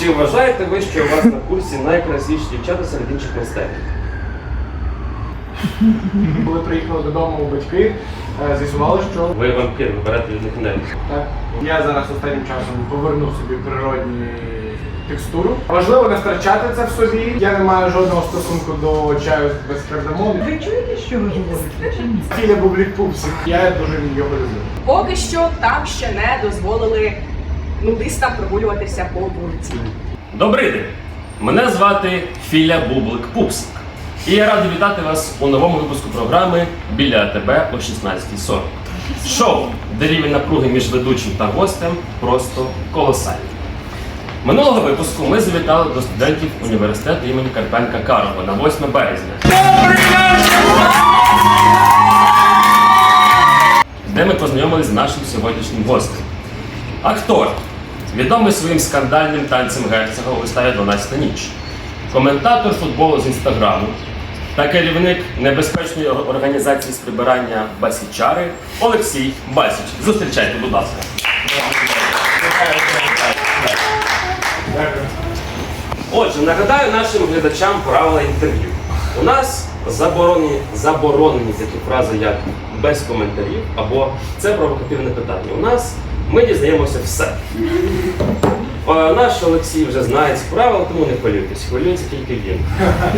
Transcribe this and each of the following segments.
Чи вважаєте ви, що у вас на курсі найкрасивіші дівчата серед інших майстерів? Коли приїхали додому батьки, е, з'ясували, що Ви вампір, ви берете від них енергію. так, я зараз останнім часом повернув собі природні текстуру. Важливо не втрачати це в собі. Я не маю жодного стосунку до чаю без кардамону. Ви чуєте, що ви говорите? Чи ні? Тіля бублік пупсик. Я дуже його люблю. Поки що там ще не дозволили нудистам прогулюватися по вулиці. Добрий день! Мене звати Філя Бублик Пупсик. І я радий вітати вас у новому випуску програми Біля АТБ о 16.40. Шоу, де рівень напруги між ведучим та гостем просто колосальний. Минулого випуску ми завітали до студентів університету імені Карпенка Карова на 8 березня. Де ми познайомилися з нашим сьогоднішнім гостем. Актор, відомий своїм скандальним танцем герцога у виставі 12 ніч, коментатор футболу з інстаграму та керівник небезпечної організації з прибирання Басічари Олексій Басіч. Зустрічайте, будь ласка. Отже, нагадаю нашим глядачам правила інтерв'ю. У нас заборонені, заборонені такі фрази, як без коментарів або це провокативне питання. У нас ми дізнаємося все. Е, Наш Олексій вже знає ці правила, тому не хвилюйтесь, хвилюється тільки він.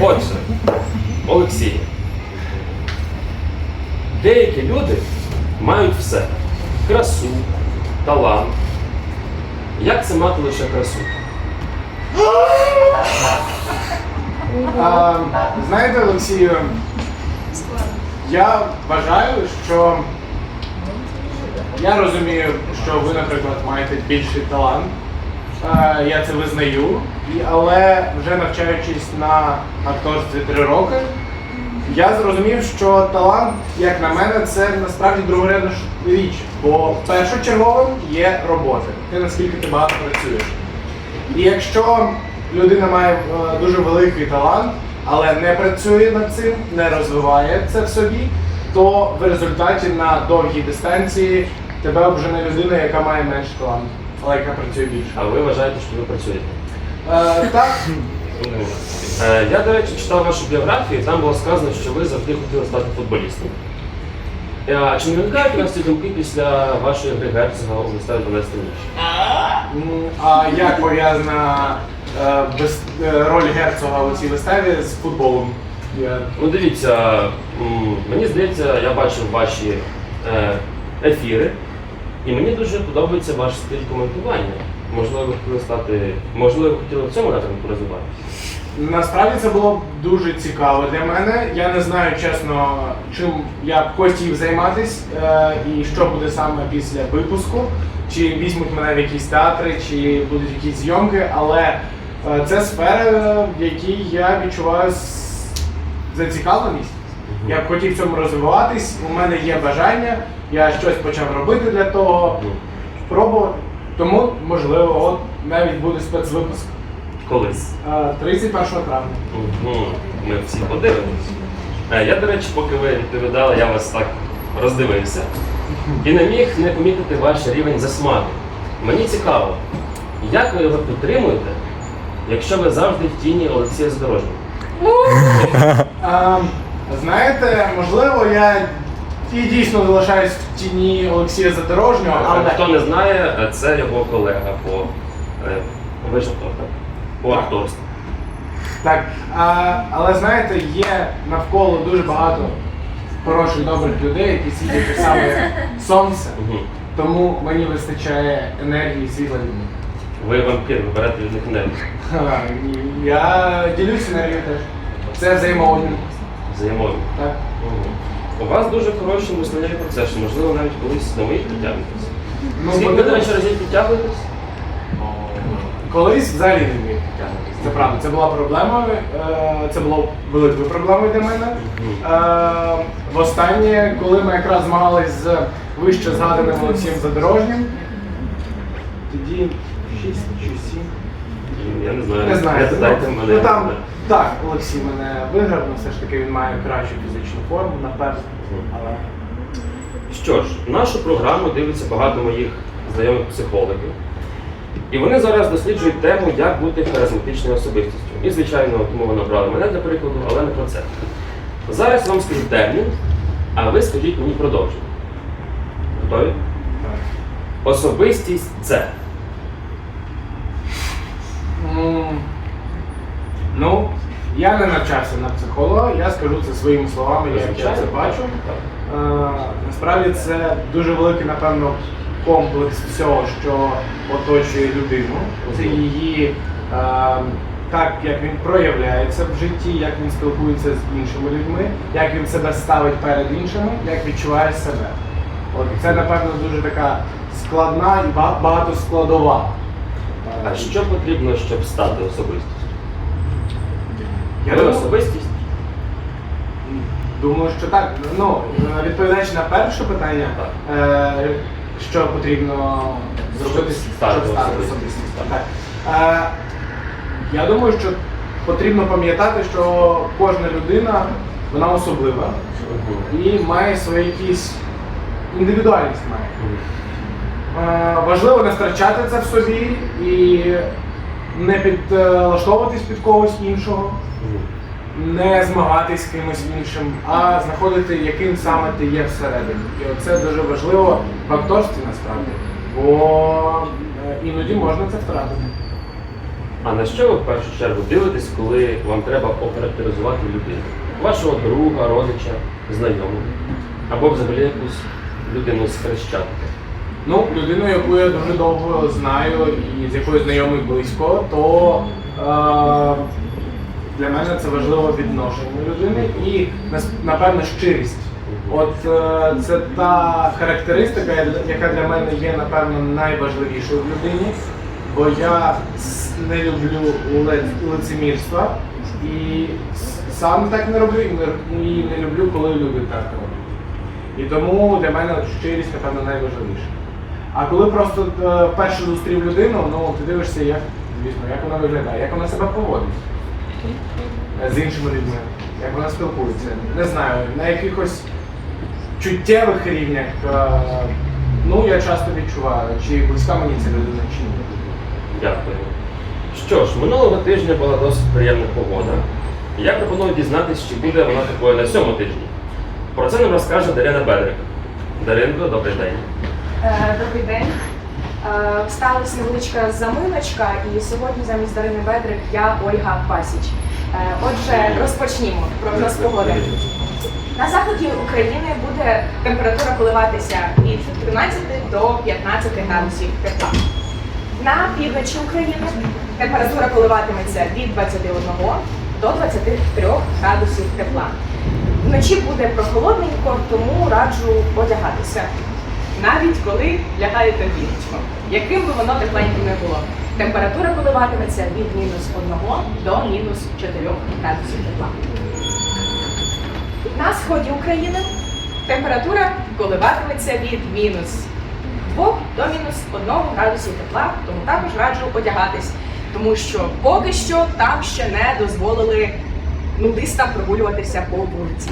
Отже, Олексій. Деякі люди мають все: красу, талант. Як це мати лише красу? А, знаєте, Олексію, я вважаю, що я розумію, що ви, наприклад, маєте більший талант. Е, Я це визнаю, але вже навчаючись на акторстві три роки, я зрозумів, що талант, як на мене, це насправді другорядна річ. Бо першочерговим є робота. Ти наскільки ти багато працюєш. І якщо людина має е, дуже великий талант, але не працює над цим, не розвиває це в собі, то в результаті на довгій дистанції тебе обжене людина, яка має менше таланту, але яка працює більше. А ви вважаєте, що ви працюєте? Е, так, Е, Я, до речі, читав вашу біографію, і там було сказано, що ви завжди хотіли стати футболістом. Е, А чи не виникають у вас ці думки після вашої гри герцога у виставі 12 ніч? а як пов'язана е, е, роль герцога у цій виставі з футболом? Я Ну дивіться, м, мені здається, я бачив ваші е, ефіри, і мені дуже подобається ваш стиль коментування. Можливо, хотіли стати, можливо, хотіли в цьому напрямку розвиватися. Насправді це було дуже цікаво для мене. Я не знаю чесно, чим я б хотів займатися е, і що буде саме після випуску. Чи візьмуть мене в якісь театри, чи будуть якісь зйомки, але е, це сфера, в якій я відчуваю зацікавленість. Я б хотів в цьому розвиватись. У мене є бажання, я щось почав робити для того, пробувати. Тому, можливо, от навіть буде спецвипуск. колись. Е, 31 травня. Мгм. Ми всі подивимось. Е, Я, до речі, поки ви відповідали, я вас так роздивився і не міг не помітити ваш рівень засмаги. Мені цікаво, як ви його підтримуєте, якщо ви завжди в тіні Олексія Задорожнього? А, знаєте, можливо, я і дійсно залишаюсь в тіні Олексія Задорожнього, Але але хто не знає, е, це його колега по е, ви ж актор, так? По акторству. так. А, але знаєте, є навколо дуже багато хороших, добрих людей, які світять так само сонце. Мгм. Тому мені вистачає енергії світла від них. Ви вампір, ви берете від них енергію. Ха, Я ділюсь енергією теж. Це взаємообмін. Взаємові. Так. У вас дуже хороші мислові процеси, можливо, навіть колись моїх підтягнетеся. Ну, Скільки ви, до речі, разів підтягуєтесь? Колись взагалі не вмів підтягнутися. Це правда. Це була проблема. е, Це було великою проблемою для мене. Е, Востаннє, коли ми якраз змагались з вище згаданим Олексієм Задорожнім, тоді 6 чи 7. Я не знаю. Не знаю. Не питайте Ну, мене. ну, там, так, Олексій мене виграв, але все ж таки він має кращу фізичну форму, напевно. Але Що ж, нашу програму дивиться багато моїх знайомих психологів. І вони зараз досліджують тему, як бути харизматичною особистістю. І, звичайно, тому вони обрали мене для прикладу, але не про це. Зараз вам скажу термін, а ви скажіть мені продовження. Готові? Так. Особистість це. М, Ну, я не навчався на психолога, я скажу це своїми словами, як я це бачу. Е, Насправді це дуже великий, напевно, комплекс всього, що оточує людину. Це її е, так, як він проявляється в житті, як він спілкується з іншими людьми, як він себе ставить перед іншими, як відчуває себе. От це, напевно, дуже така складна і багатоскладова. А що потрібно, щоб стати особистістю? Я ви думаю- особистість? Думаю, що так. Ну, відповідаючи на перше питання, е, що потрібно зробити, Стати щоб стати особистістю. особистістю. Так. Е, я думаю, що потрібно пам'ятати, що кожна людина вона особлива і має свою якісь індивідуальність має. Е, важливо не втрачати це в собі і не підлаштовуватись під когось іншого не змагатись з кимось іншим, а знаходити, яким саме ти є всередині. І оце дуже важливо в акторстві насправді, бо е, іноді можна це втратити. А на що ви в першу чергу дивитесь, коли вам треба охарактеризувати людину? Вашого друга, родича, знайомого? Або взагалі якусь людину з хрещатика? Ну, людину, яку я дуже довго знаю і з якою знайомий близько, то е, для мене це важливо відношення людини і напевно щирість. От е, це та характеристика, яка для мене є, напевно, найважливішою в людині, бо я не люблю лицемірства і сам так не роблю, і не- люблю, коли люди так роблять. І тому для мене щирість, напевно, найважливіше. А коли просто е, вперше зустрів людину, ну ти дивишся, як, звісно, як вона виглядає, як вона себе поводить з іншими людьми, як вона спілкується. Не знаю, на якихось чуттєвих рівнях, е, ну я часто відчуваю, чи близька мені ця людина, чи ні. Дякую. Що ж, минулого тижня була досить приємна погода. Я пропоную дізнатися, чи буде вона такою на цьому тижні. Про це нам розкаже Дарина Бедрик. Даринко, добрий день. Е, Добрий день. Е, Сталася невеличка заминочка, і сьогодні замість Дарини Бедрик я Ольга Пасіч. Е, Отже, розпочнімо прогноз погоди. На заході України буде температура коливатися від 13 до 15 градусів тепла. На півночі України температура коливатиметься від 21 до 23 градусів тепла. Вночі буде прохолодненько, тому раджу одягатися. Навіть коли лягаєте в ліжечко. Яким би воно тепленьким не було. Температура коливатиметься від мінус 1 до мінус 4 градусів тепла. На сході України температура коливатиметься від мінус 2 до мінус 1 градусів тепла, тому також раджу одягатись, тому що поки що там ще не дозволили нудистам прогулюватися по вулиці.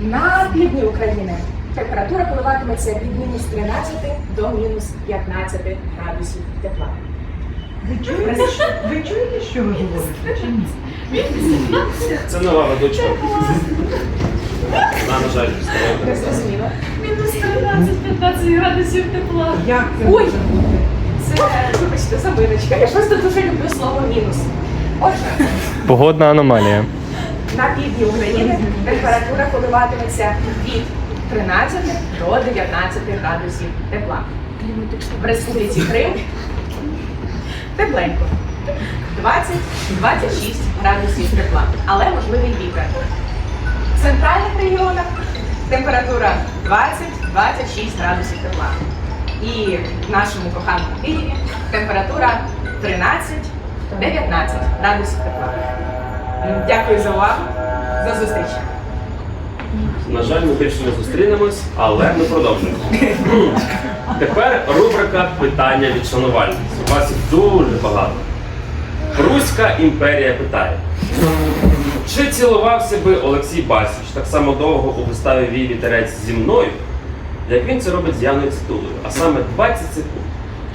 На півдні України температура коливатиметься від мінус 13 до мінус 15 градусів тепла. Ви чуєте, що, ви чуєте, що ви говорите? Чи ні? Це нова ведуча. Вона, на жаль, Не зрозуміло. Мінус 13-15 градусів тепла. Як це Ой! може бути? Це, вибачте, заминочка. Я просто дуже люблю слово мінус. Отже, Погодна аномалія. на півдні України температура коливатиметься від 13 до 19 градусів тепла. В Республіці Крим тепленько. 20-26 градусів тепла, але можливий вітер. В центральних регіонах температура 20-26 градусів тепла. І в нашому коханому Києві температура 13-19 градусів тепла. Дякую за увагу. До зустрічі. На жаль, ми більше не зустрінемось, але ми продовжуємо. Тепер рубрика питання від шанувальниць. У вас їх дуже багато. Руська імперія питає. Чи цілувався би Олексій Басіч так само довго у виставі Вій вітерець зі мною, як він це робить з Яною Цитулою, а саме 20 секунд?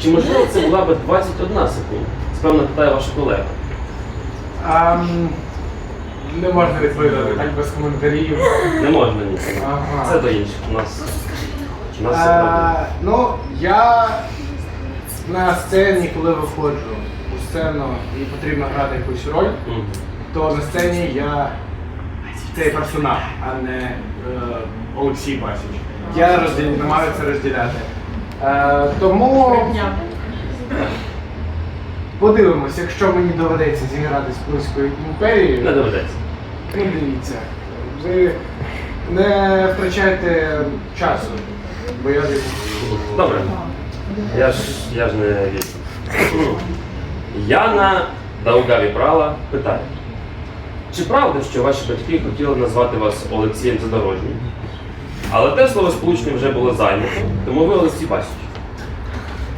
Чи можливо це була би 21 секунда? Спевно, питає ваша колега. Не можна відповідати так без коментарів. Не можна ні. Ага. Це до інших. У нас, у нас все. Е, ну, я на сцені, коли виходжу у сцену і потрібно грати якусь роль, Мгм. то на сцені я цей персонаж, а не е, Олексій Басіч. Я розділ, намагаюся це розділяти. Е, тому подивимось, якщо мені доведеться зіграти з Польською імперією. Не доведеться. Ну, дивіться, ви не втрачайте часу, бо я дивлюсь. Добре. Я ж, я ж не вірю. Яна Даугаві Прала питає. Чи правда, що ваші батьки хотіли назвати вас Олексієм Задорожнім? Але те слово сполучення вже було зайнято, тому ви Олексій Басіч.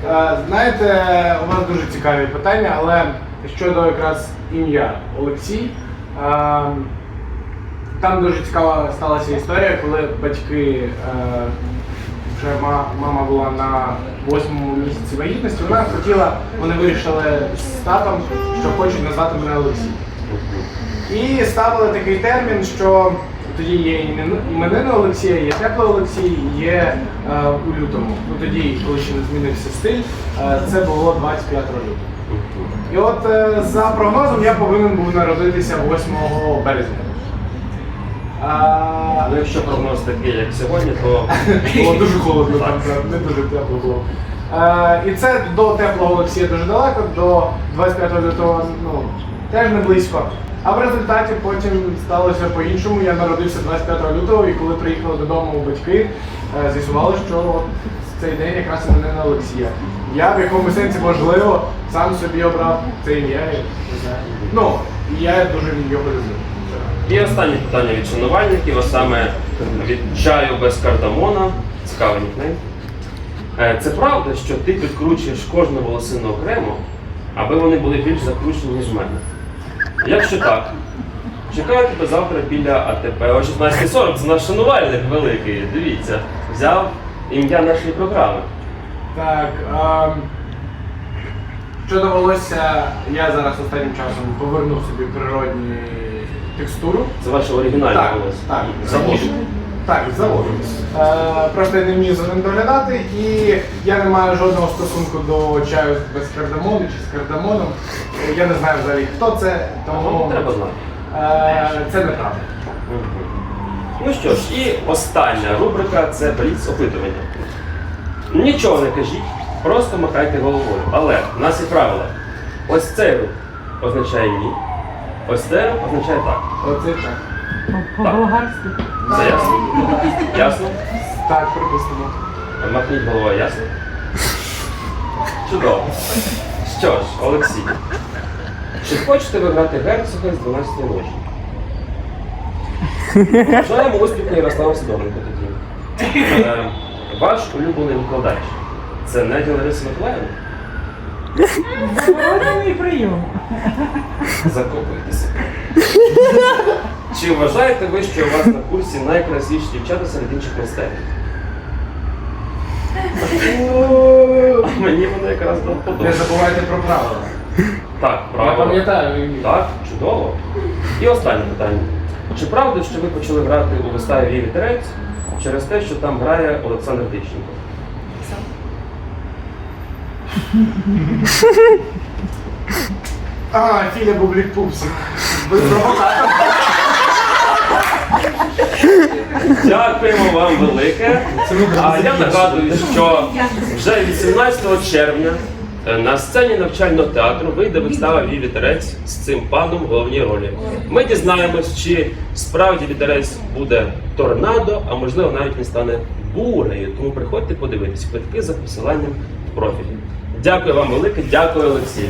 Е, Знаєте, у вас дуже цікаві питання, але щодо якраз ім'я Олексій, е, там дуже цікава сталася історія, коли батьки, е, вже мама була на восьмому місяці вагітності, вона хотіла, вони вирішили з татом, що хочуть назвати мене Олексій. І ставили такий термін, що тоді є імен- іменини Олексія, є теплий Олексій, є е, у лютому. Ну тоді, коли ще не змінився стиль, е, це було 25 лютого. І от е, за прогнозом я повинен був народитися 8 березня. А, Ну, якщо прогноз такий, як сьогодні, то було дуже холодно, там не дуже тепло було. Е, і це до теплого Олексія дуже далеко, до 25 лютого ну, теж не близько. А в результаті потім сталося по-іншому. Я народився 25 лютого, і коли приїхали додому батьки, е, з'ясували, що цей день якраз іменина Олексія. Я в якомусь сенсі, можливо, сам собі обрав це ім'я. Ну, і я дуже його люблю. І останнє питання від шанувальників, а саме від чаю без кардамона. Цікавий нікнейм. Е, Це правда, що ти підкручуєш кожну волосину окремо, аби вони були більш закручені, ніж в мене. Якщо так, чекаю тебе завтра біля АТП о 16.40. Це наш шанувальник великий. Дивіться, взяв ім'я нашої програми. Так. А... Щодо волосся, я зараз останнім часом повернув собі природні текстуру. Це ваше оригінальне Так, волосся. так. Завод. Так, заводу. Е, просто я не вмію за ним доглядати, і я не маю жодного стосунку до чаю без кардамону чи з кардамоном. Е, Я не знаю взагалі, хто це, тому Тому треба знати. е, це неправда. Мгм. Ну що ж, і остання рубрика це бліц опитування. Нічого не кажіть, просто махайте головою. Але в нас є правила. Ось цей рух означає ні. Ось цей рух означає так. Оце так. По-болгарськи. Це ясно? Ясно? Так, припустимо. Махніть головою, ясно? Чудово. Що ж, Олексій, чи хочете ви грати герцога з 12 ночі? Бажаємо успіху Ярослава Сидоренко тоді. Е, ваш улюблений викладач. Це Недя Лариса Миколаївна? Заборонений прийом. Закопуйтеся. Чи вважаєте ви, що у вас на курсі найкрасивіші дівчата серед інших майстерів? Мені воно якраз до Не вподоби. забувайте про правила. Так, Я правильно. пам'ятаю. Так, чудово. І останнє питання. Чи правда, що ви почали грати у виставі «Вій вітерець через те, що там грає Олександр Тищенко? А, Філя Бублік Пупсик. Ви провокатор. Дякуємо вам велике. А я нагадую, що вже 18 червня е, на сцені навчального театру вийде вистава «Вій вітерець з цим паном в головній ролі. Ми дізнаємось, чи справді вітерець буде торнадо, а можливо навіть він стане бурею. Тому приходьте подивитись квитки за посиланням в профілі. Дякую вам велике, дякую Олексій.